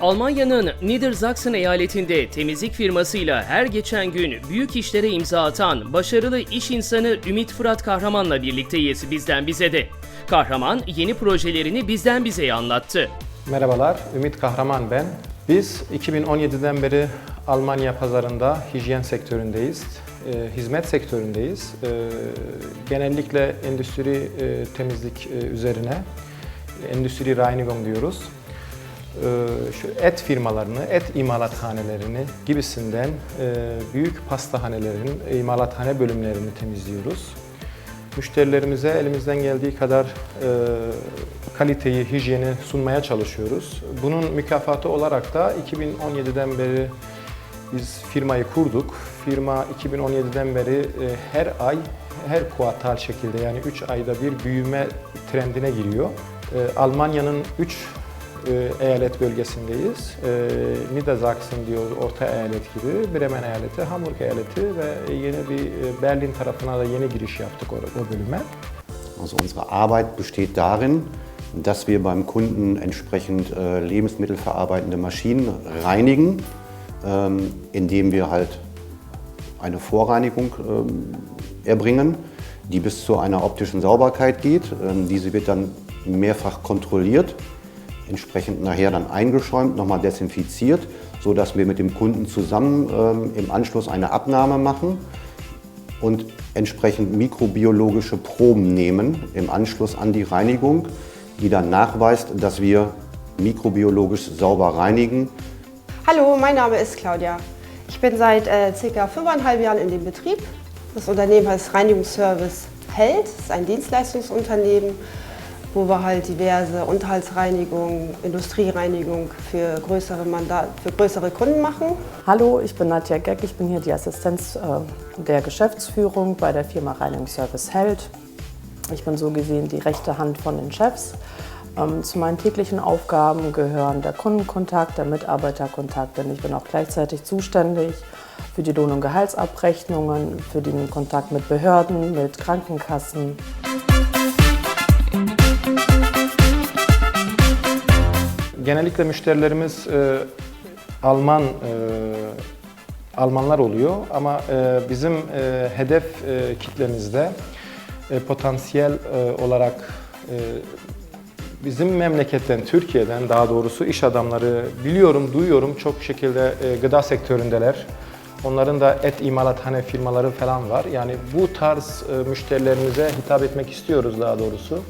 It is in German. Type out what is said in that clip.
Almanya'nın Niedersachsen eyaletinde temizlik firmasıyla her geçen gün büyük işlere imza atan başarılı iş insanı Ümit Fırat Kahraman'la birlikteyiz bizden bize de. Kahraman yeni projelerini bizden bizeye anlattı. Merhabalar, Ümit Kahraman ben. Biz 2017'den beri Almanya pazarında hijyen sektöründeyiz, e, hizmet sektöründeyiz. E, genellikle endüstri e, temizlik e, üzerine, endüstri Reinigung diyoruz. E, şu et firmalarını, et imalathanelerini gibisinden e, büyük pastahanelerin imalathane bölümlerini temizliyoruz. Müşterilerimize elimizden geldiği kadar e, kaliteyi, hijyeni sunmaya çalışıyoruz. Bunun mükafatı olarak da 2017'den beri biz firmayı kurduk. Firma 2017'den beri e, her ay, her kuartal şekilde yani 3 ayda bir büyüme trendine giriyor. Almanya'nın 3 eyalet bölgesindeyiz. Niedersachsen diyor, Orta Eyalet gibi, Bremen Eyaleti, Hamburg Eyaleti ve yeni bir e, Berlin tarafına da yeni giriş yaptık o, o bölüme. Also unsere Arbeit besteht darin, dass wir beim Kunden entsprechend äh, lebensmittelverarbeitende Maschinen reinigen, ähm, indem wir halt eine Vorreinigung ähm, erbringen, die bis zu einer optischen Sauberkeit geht. Ähm, diese wird dann mehrfach kontrolliert, entsprechend nachher dann eingeschäumt, nochmal desinfiziert, sodass wir mit dem Kunden zusammen ähm, im Anschluss eine Abnahme machen und entsprechend mikrobiologische Proben nehmen im Anschluss an die Reinigung, die dann nachweist, dass wir mikrobiologisch sauber reinigen. Hallo, mein Name ist Claudia. Ich bin seit äh, circa fünfeinhalb Jahren in dem Betrieb. Das Unternehmen heißt Reinigungsservice Held, das ist ein Dienstleistungsunternehmen, wo wir halt diverse Unterhaltsreinigung, Industriereinigung für größere, Mandat, für größere Kunden machen. Hallo, ich bin Nadja Geck, ich bin hier die Assistenz äh, der Geschäftsführung bei der Firma Reinigungsservice Held. Ich bin so gesehen die rechte Hand von den Chefs. Ähm, zu meinen täglichen Aufgaben gehören der Kundenkontakt, der Mitarbeiterkontakt, denn ich bin auch gleichzeitig zuständig für die Lohn- und Gehaltsabrechnungen, für den Kontakt mit Behörden, mit Krankenkassen. Genellikle müşterilerimiz e, Alman e, Almanlar oluyor ama e, bizim e, hedef e, kitlemizde e, potansiyel e, olarak e, bizim memleketten, Türkiye'den daha doğrusu iş adamları biliyorum, duyuyorum çok şekilde e, gıda sektöründeler. Onların da et imalathane firmaları falan var. Yani bu tarz e, müşterilerimize hitap etmek istiyoruz daha doğrusu.